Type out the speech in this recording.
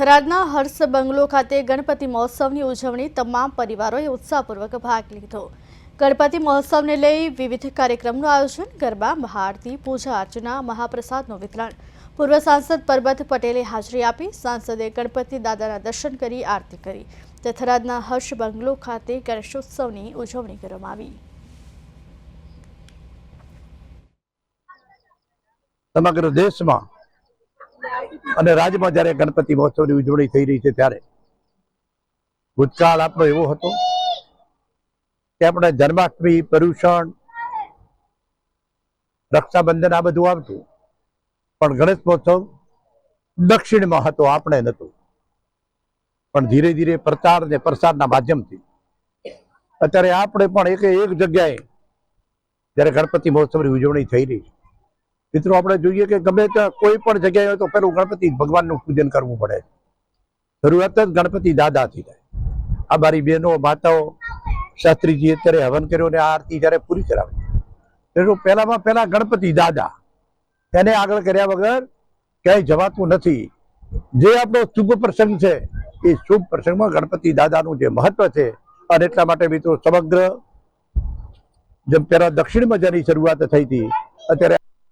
થરાદના હર્ષ બંગલો ખાતે ગણપતિ મહોત્સવની ઉજવણી તમામ પરિવારોએ ઉત્સાહપૂર્વક ભાગ લીધો. ગણપતિ મહોત્સવને લઈ વિવિધ કાર્યક્રમનું આયોજન, ગરબા, મહાઆરતી, પૂજા અર્ચના, મહાપ્રસાદનું વિતરણ. પૂર્વ સાંસદ પરબત પટેલે હાજરી આપી, સાંસદે ગણપતિ દાદાના દર્શન કરી, આરતી કરી. તે થરાદના હર્ષ બંગલો ખાતે ગણેશોત્સવની ઉજવણી કરવામાં આવી. સમગ્ર દેશમાં અને રાજ્યમાં જ્યારે ગણપતિ મહોત્સવની ઉજવણી થઈ રહી છે ત્યારે ભૂતકાળ આપણો એવો હતો કે આપણે જન્માષ્ટમી, પર્યુષણ, રક્ષાબંધન આ બધું આવતું. પણ ગણેશ મહોત્સવ દક્ષિણમાં હતો, આપણે નહોતું. પણ ધીરે ધીરે પ્રચાર ને પ્રસારના માધ્યમથી. અત્યારે આપણે પણ એક એક જગ્યાએ જ્યારે ગણપતિ મહોત્સવની ઉજવણી થઈ રહી છે મિત્રો, આપણે જોઈએ કે ગમે ત્યાં કોઈ પણ જગ્યાએ હોય તો પેલું ગણપતિ ભગવાનનું પૂજન કરવું પડે. શરૂઆત જ ગણપતિ દાદાથી થાય. આ મારી બહેનો, માતાઓ, શાસ્ત્રીજીએ અત્યારે હવન કર્યો ને આ આરતી જ્યારે પૂરી કરાવી. એટલું પહેલામાં પહેલા ગણપતિ દાદા. એને આગળ કર્યા વગર ક્યાંય જવાતું નથી. જે આપણો શુભ પ્રસંગ છે, એ શુભ પ્રસંગમાં ગણપતિ દાદાનું જે મહત્વ છે, અને એટલા માટે મિત્રો સમગ્ર જેમ પહેલા દક્ષિણમાં જેની શરૂઆત થઈ હતી, અત્યારે